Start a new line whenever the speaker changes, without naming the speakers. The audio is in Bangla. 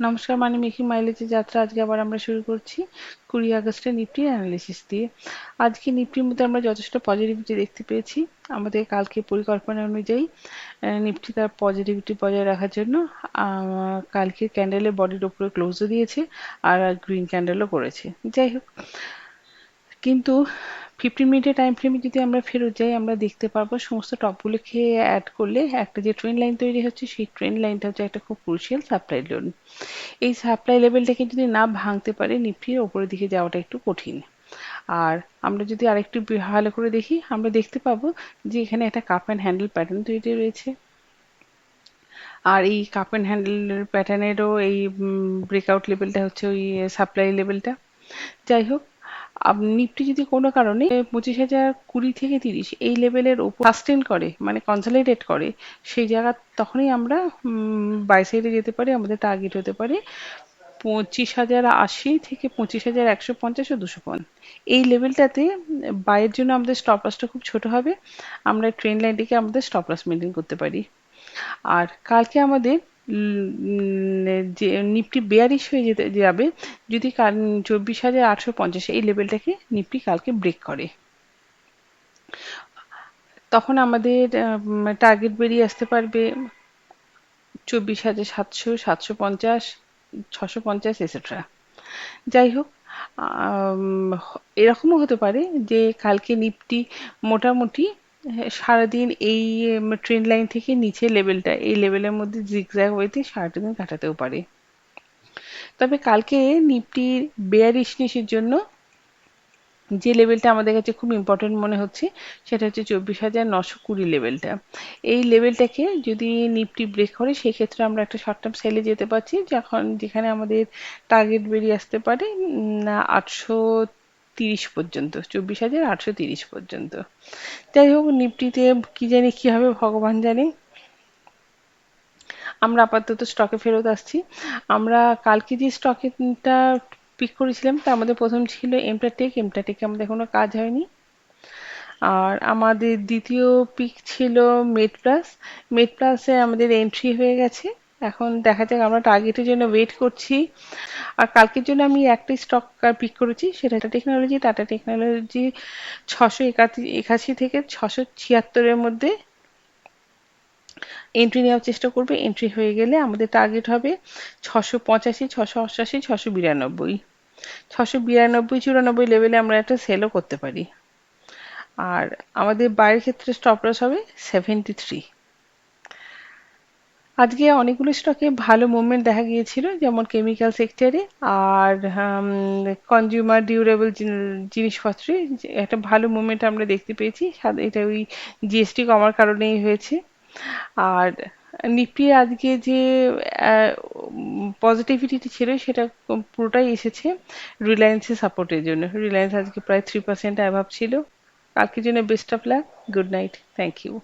নমস্কার মানে মেকি মাইলেজের যাত্রা। আজকে আবার আমরা শুরু করছি কুড়ি আগস্টের নিফটি অ্যানালিসিস দিয়ে। আজকে নিফটির মধ্যে আমরা যথেষ্ট পজিটিভিটি দেখতে পেয়েছি। আমাদের কালকে পরিকল্পনা অনুযায়ী নিফটি তার পজিটিভিটি বজায় রাখার জন্য কালকে ক্যান্ডেলের বডির ওপরে ক্লোজও দিয়েছে আর গ্রিন ক্যান্ডেলও করেছে। যাই হোক কিন্তু ফিফটিন মিনিটের টাইম ফ্রেমে যদি আমরা ফেরত যাই, আমরা দেখতে পারব সমস্ত টপগুলোকে অ্যাড করলে একটা যে ট্রেন লাইন তৈরি হচ্ছে, সেই ট্রেন লাইনটা হচ্ছে একটা খুব ক্রুশিয়াল সাপ্লাই লোড এই সাপ্লাই লেভেলটাকে যদি না ভাঙতে পারে নিফটির ওপরের দিকে যাওয়াটা একটু কঠিন। আর আমরা যদি আরেকটু ভালো করে দেখি, আমরা দেখতে পাবো যে এখানে একটা কাপ অ্যান্ড হ্যান্ডেল প্যাটার্ন তৈরি রয়েছে। আর এই কাপ অ্যান্ড হ্যান্ডেল প্যাটার্নেরও এই ব্রেকআউট লেভেলটা হচ্ছে ওই সাপ্লাই লেভেলটা যাই হোক নিফটি যদি কোনো কারণে পঁচিশ হাজার কুড়ি থেকে তিরিশ এই লেভেলের ওপর সাস্টেন করে মানে কনসলিডেট করে, সেই জায়গা তখনই আমরা বাই সাইডে যেতে পারি, আমাদের টার্গেট হতে পারে পঁচিশ হাজার আশি থেকে পঁচিশ হাজার একশো পঞ্চাশ ও দুশো পন এই লেভেলটাতে বাইয়ের জন্য আমাদের স্টপ লসটা খুব ছোট হবে। আমরা ট্রেন লাইনটিকে আমাদের স্টপ লস মেনটেন করতে পারি। আর কালকে আমাদের যে, নিফটি বেয়ারিশ হয়ে যেতে, যাবে যদি চব্বিশ হাজার আটশো পঞ্চাশ, এই লেভেলটাকে নিফটি কালকে ব্রেক করে। তখন আমাদের টার্গেট বেরিয়ে আসতে পারবে চব্বিশ হাজার সাতশো সাতশো পঞ্চাশ, ছশো পঞ্চাশ এসেট্রা যাই হোক এরকমও হতে পারে যে কালকে নিফটি মোটামুটি সারাদিন এই ট্রেন লাইন থেকে নিচে লেভেলটা এই লেভেলের মধ্যে জিগজ্যাগ ওয়েতে সারাটা দিন কাটাতেও পারে। তবে কালকে নিফটির বেয়ারিশনেসের জন্য যে লেভেলটা আমাদের কাছে খুব ইম্পর্টেন্ট মনে হচ্ছে, সেটা হচ্ছে চব্বিশ হাজার নশো কুড়ি লেভেলটা এই লেভেলটাকে যদি নিফটি ব্রেক করে, সেক্ষেত্রে আমরা একটা শর্ট টার্ম সেলে যেতে পারছি, যখন যেখানে আমাদের টার্গেট বেরিয়ে আসতে পারে আটশো তিরিশ পর্যন্ত, চব্বিশ হাজার আটশো তিরিশ পর্যন্ত। যাই হোক, নিফটিতে কি জানি কি হবে, ভগবান জানে। আমরা আপাতত স্টকে ফেরত আসছি। আমরা কালকে যে স্টকেটা পিক করেছিলাম, তা আমাদের প্রথম ছিল এমটা টেক এমটাটেক এমটাটেকে আমাদের কোনো কাজ হয়নি। আর আমাদের দ্বিতীয় পিক ছিল মেড প্লাস মেড প্লাসে আমাদের এন্ট্রি হয়ে গেছে। এখন দেখা যাক আমরা টার্গেটের জন্য ওয়েট করছি। আর কালকের জন্য আমি একটাই স্টক পিক করেছি, সেটা টেকনোলজি টাটা টেকনোলজি ছশো একাশি থেকে ছশো ছিয়াত্তরের মধ্যে এন্ট্রি নেওয়ার চেষ্টা করবে। এন্ট্রি হয়ে গেলে আমাদের টার্গেট হবে ছশো পঁচাশি, ছশো অষ্টাশি, ছশো বিরানব্বই। ছশো বিরানব্বই, চুরানব্বই লেভেলে আমরা একটা সেলও করতে পারি। আর আমাদের বাইরের ক্ষেত্রে স্টপ লস হবে সেভেন্টি থ্রি আজকে অনেকগুলো স্টকে ভালো মুভমেন্ট দেখা গিয়েছিল, যেমন কেমিক্যাল সেক্টরে আর কনজিউমার ডিউরেবল জিনিসপত্রে। একটা ভালো মুভমেন্ট আমরা দেখতে পেয়েছি এটা ওই জিএসটি কমার কারণেই হয়েছে। আর নিফটি আজকে যে পজিটিভিটি ছিল, সেটা পুরোটাই এসেছে রিলায়েন্সের সাপোর্টের জন্য। রিলায়েন্স আজকে প্রায় থ্রি পার্সেন্ট অ্যাভাব ছিল। কালকের জন্য best of luck good night thank you